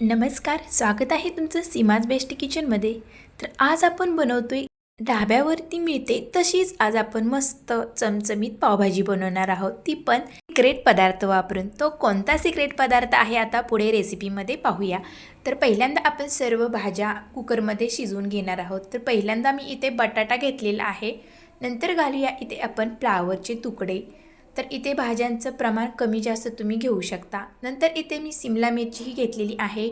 नमस्कार स्वागत आहे तुमचं सीमाज बेस्ट किचनमध्ये तर आज आपण बनवतोय ढाब्यावरती मिळते तशीच आज आपण मस्त चमचमीत पावभाजी बनवणार आहोत. ती पण सिक्रेट पदार्थ वापरून. तो कोणता सिक्रेट पदार्थ आहे आता पुढे रेसिपीमध्ये पाहूया. तर पहिल्यांदा आपण सर्व भाज्या कुकरमध्ये शिजवून घेणार आहोत. तर पहिल्यांदा मी इथे बटाटा घेतलेला आहे. नंतर घालूया इथे आपण फ्लावरचे तुकडे. तर इथे भाज्यांचं प्रमाण कमी जास्त तुम्ही घेऊ शकता. नंतर इथे मी सिमला मिरचीही घेतलेली आहे.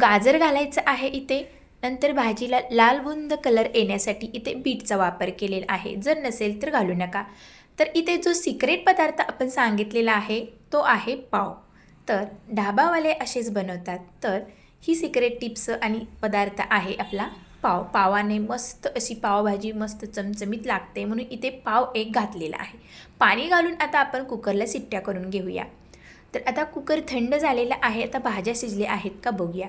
गाजर घालायचं आहे इथे. नंतर भाजीला लाल बुंद कलर येण्यासाठी इथे बीटचा वापर केलेला आहे. जर नसेल तर घालू नका. तर इथे जो सिक्रेट पदार्थ आपण सांगितलेला आहे तो आहे पाव. तर ढाबावाले असेच बनवतात. तर ही सिक्रेट टिप्स आणि पदार्थ आहे आपला. पाव पावाने मस्त अशी पावभाजी मस्त चमचमीत लागते म्हणून इथे पाव एक घातलेला आहे. पाणी घालून आता आपण कुकरला सिट्ट्या करून घेऊया. तर आता कुकर थंड झालेला आहे. आता भाज्या शिजल्या आहेत का बघूया.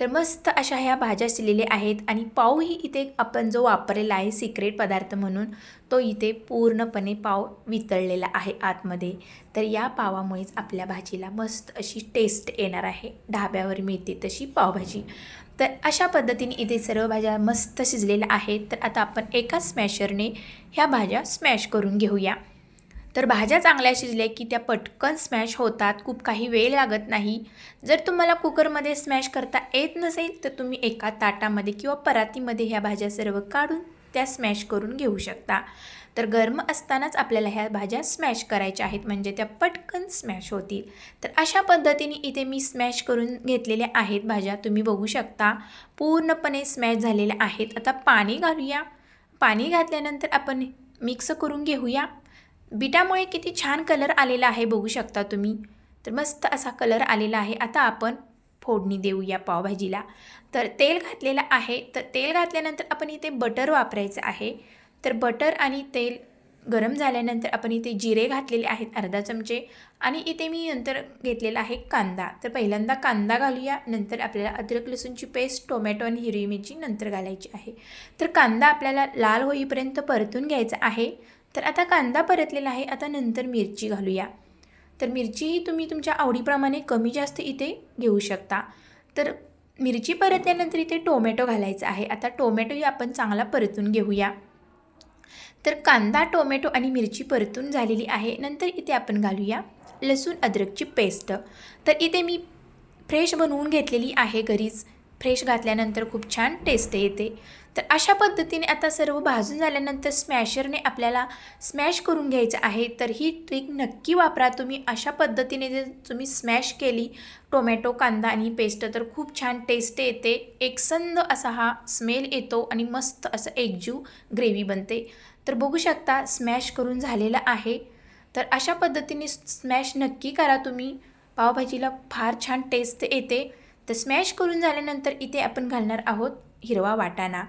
तर मस्त अशा ह्या भाज्या शिजलेल्या आहेत आणि पावही इथे आपण जो वापरलेला आहे सिक्रेट पदार्थ म्हणून तो इथे पूर्णपणे पाव वितळलेला आहे आतमध्ये. तर या पावामुळेच आपल्या भाजीला मस्त अशी टेस्ट येणार आहे. ढाब्यावर मिळते तशी पावभाजी. तर अशा पद्धतीने इथे सर्व भाज्या मस्त शिजलेल्या आहेत. तर आता आपण एका स्मॅशरने ह्या भाज्या स्मॅश करून घेऊया. तर भाज्या चांगल्या शिजल्या की त्या पटकन स्मॅश होतात. खूप काही वेळ लागत नाही. जर तुम्हाला कुकरमध्ये स्मॅश करता येत नसेल तर तुम्ही एका ताटामध्ये किंवा परातीमध्ये ह्या भाज्या सर्व काढून त्या स्मॅश करून घेऊ शकता. तर गरम असतानाच आपल्याला ह्या भाज्या स्मॅश करायच्या आहेत म्हणजे त्या पटकन स्मॅश होतील. तर अशा पद्धतीने इथे मी स्मॅश करून घेतलेल्या आहेत भाज्या. तुम्ही बघू शकता पूर्णपणे स्मॅश झालेल्या आहेत. आता पाणी घालूया. पाणी घातल्यानंतर आपण मिक्स करून घेऊया. बिटामुळे किती छान कलर आलेला आहे बघू शकता तुम्ही. तर मस्त असा कलर आलेला आहे. आता आपण फोडणी देऊया पावभाजीला. तर तेल घातलेलं आहे. तर तेल घातल्यानंतर आपण इथे बटर वापरायचं आहे. तर बटर आणि तेल गरम झाल्यानंतर आपण इथे जिरे घातलेले आहेत अर्धा चमचे. आणि इथे मी नंतर घेतलेला आहे कांदा. तर पहिल्यांदा कांदा घालूया. नंतर आपल्याला अद्रक लसूणची पेस्ट टोमॅटो आणि हिरवी मिरची नंतर घालायची आहे. तर कांदा आपल्याला लाल होईपर्यंत परतून घ्यायचा आहे. तर आता कांदा परतलेला आहे. आता नंतर मिरची घालूया. तर मिरचीही तुम्ही तुमच्या आवडीप्रमाणे कमी जास्त इथे घेऊ शकता. तर मिरची परतल्यानंतर इथे टोमॅटो घालायचा आहे. आता टोमॅटोही आपण चांगला परतून घेऊया. तर कांदा टोमॅटो आणि मिरची परतून झालेली आहे. नंतर इथे आपण घालूया लसूण अद्रकची पेस्ट. तर इथे मी फ्रेश बनवून घेतलेली आहे घरीच. फ्रेश घातल्यानंतर खूप छान टेस्ट येते. तर अशा पद्धतीने आता सर्व भाजून झाल्यानंतर स्मॅशरने आपल्याला स्मॅश करून घ्यायचं आहे. तर ही ट्रिक नक्की वापरा. तुम्ही अशा पद्धतीने जर तुम्ही स्मॅश केली टोमॅटो कांदा आणि पेस्ट तर खूप छान टेस्ट येते. एकसंद असा हा स्मेल येतो आणि मस्त असं एकजीव ग्रेव्ही बनते. तर बघू शकता स्मॅश करून झालेला आहे. तर अशा पद्धतीने स्मॅश नक्की करा तुम्ही. पावभाजीला फार छान टेस्ट येते. तर स्मॅश करून झाल्यानंतर इथे आपण घालणार आहोत हिरवा वाटाणा.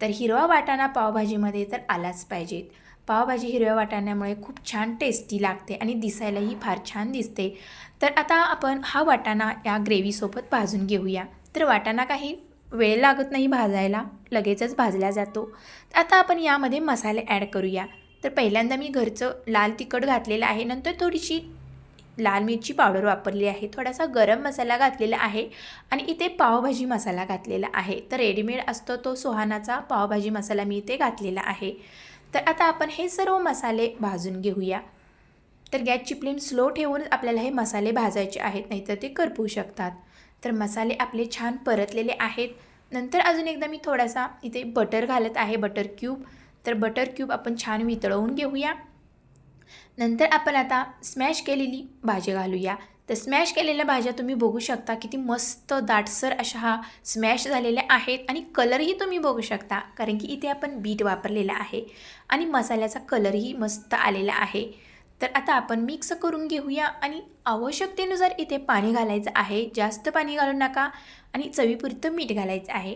तर हिरवा वाटाणा पावभाजीमध्ये तर आलाच पाहिजेत. पावभाजी हिरव्या वाटाण्यामुळे खूप छान टेस्टी लागते आणि दिसायलाही फार छान दिसते. तर आता आपण हा वाटाणा या ग्रेव्हीसोबत भाजून घेऊया. तर वाटाणा काही वेळ लागत नाही भाजायला लगेचच भाजला जातो. आता आपण यामध्ये मसाले ॲड करूया. तर पहिल्यांदा मी घरचं लाल तिखट घातलेलं आहे. नंतर थोडीशी लाल मिरची पावडर वापरली आहे थोडासा गरम मसाला घातलेला आहे आणि इथे पावभाजी मसाला घातलेला आहे. तर रेडीमेड असतो तो सुहानाचा पावभाजी मसाला मी इथे घातलेला आहे. तर आता आपण हे सर्व मसाले भाजून घेऊया. तर गॅसची फ्लेम स्लो ठेवून आपल्याला हे मसाले भाजायचे आहेत नाहीतर ते करपू शकतात. तर मसाले आपले छान परतलेले आहेत. नंतर अजून एकदा मी थोडासा इथे बटर घालत आहे बटर क्यूब तर बटर क्यूब आपण छान वितळवून घेऊया. नंतर आपण आता स्मॅश केलेली भाजी घालूया. तर स्मॅश केलेल्या भाज्या तुम्ही बघू शकता किती मस्त दाटसर अशा हा स्मॅश झालेल्या आहेत आणि कलरही तुम्ही बघू शकता कारण की इथे आपण बीट वापरलेला आहे आणि मसाल्याचा कलरही मस्त आलेला आहे. तर आता आपण मिक्स करून घेऊया आणि आवश्यकतेनुसार इथे पाणी घालायचं आहे. जास्त पाणी घालू नका आणि चवीपुरतं मीठ घालायचं आहे.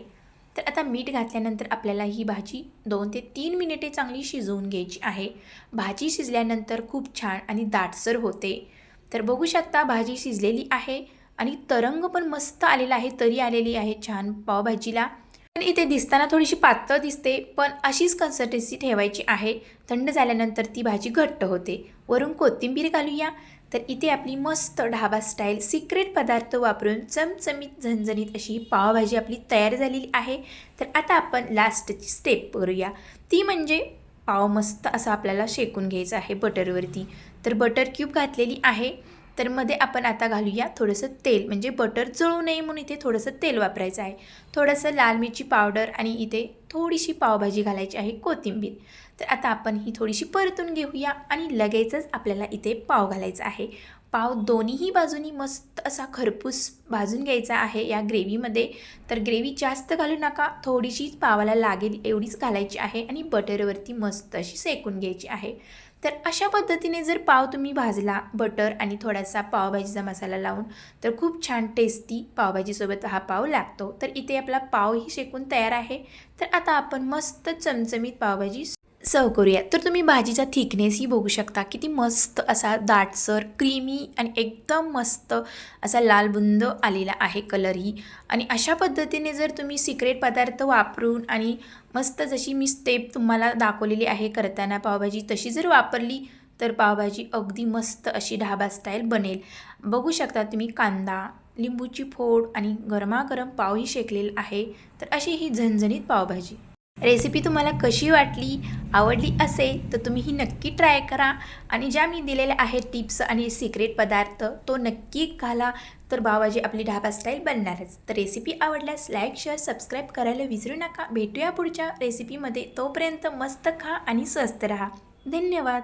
तर आता मीठ घातल्यानंतर आपल्याला ही भाजी दोन ते तीन मिनिटे चांगली शिजवून घ्यायची आहे. भाजी शिजल्यानंतर खूप छान आणि दाटसर होते. तर बघू शकता भाजी शिजलेली आहे आणि तरंग पण मस्त आलेला आहे तरी आलेली आहे छान पावभाजीला. पण इथे दिसताना थोडीशी पातळ दिसते पण अशीच कन्सिस्टन्सी ठेवायची आहे. थंड झाल्यानंतर ती भाजी घट्ट होते. वरून कोथिंबीर घालूया. तर इथे आपली मस्त ढाबा स्टाईल सिक्रेट पदार्थ वापरून चमचमीत झणझणीत अशी पावभाजी आपली तयार झालेली आहे. तर आता आपण लास्टची स्टेप करूया. ती म्हणजे पाव मस्त असा आपल्याला शेकून घ्यायचा आहे बटरवरती. तर बटर क्यूब घातलेली आहे. तर मध्ये आपण आता घालूया थोडंसं तेल. म्हणजे बटर जळू नये म्हणून इथे थोडंसं तेल वापरायचं आहे. थोडंसं लाल मिरची पावडर आणि इथे थोडीशी पावभाजी घालायची आहे कोथिंबीर. तर आता आपण ही थोडीशी परतून घेऊया आणि लगेचच आपल्याला इथे पाव घालायचा आहे. पाव दोन्हीही बाजूनी मस्त असा खरपूस भाजून घ्यायचा आहे या ग्रेव्हीमध्ये. तर ग्रेव्ही जास्त घालू नका थोडीशीच पावाला लागेल एवढीच घालायची आहे आणि बटरवरती मस्त अशी सेकून घ्यायची आहे. तर अशा पद्धतीने जर पाव तुम्ही भाजला बटर आणि थोडासा पावभाजीचा मसाला लावून तर खूप छान टेस्टी पावभाजीसोबत हा पाव लागतो. तर इथे आपला पावही शेकून तयार आहे. तर आता आपण मस्त चमचमीत पावभाजी सर्व करूया. तर तुम्ही भाजीचा थिकनेसही बघू शकता. किती मस्त असा दाटसर क्रीमी आणि एकदम मस्त असा लाल बुंद आलेला आहे कलरही आणि अशा पद्धतीने जर तुम्ही सिक्रेट पदार्थ वापरून आणि मस्त जशी मी स्टेप तुम्हाला दाखवलेली आहे करताना पावभाजी तशी जर वापरली तर पावभाजी अगदी मस्त अशी ढाबा स्टाईल बनेल. बघू शकता तुम्ही कांदा लिंबूची फोड आणि गरमागरम पावही शेकलेलं आहे तर अशी ही झणझणीत पावभाजी. रेसिपी तुम्हाला कशी वाटली आवडली असेल तर तुम्ही ही नक्की ट्राय करा. आणि ज्या मी दिलेल्या आहेत टिप्स आणि सिक्रेट पदार्थ तो नक्की घाला. तर भावाजी आपली ढाबा स्टाईल बनणारच. तर रेसिपी आवडल्यास लाईक शेअर सबस्क्राईब करायला विसरू नका. भेटूया पुढच्या रेसिपीमध्ये तोपर्यंत मस्त खा आणि स्वस्त राहा. धन्यवाद.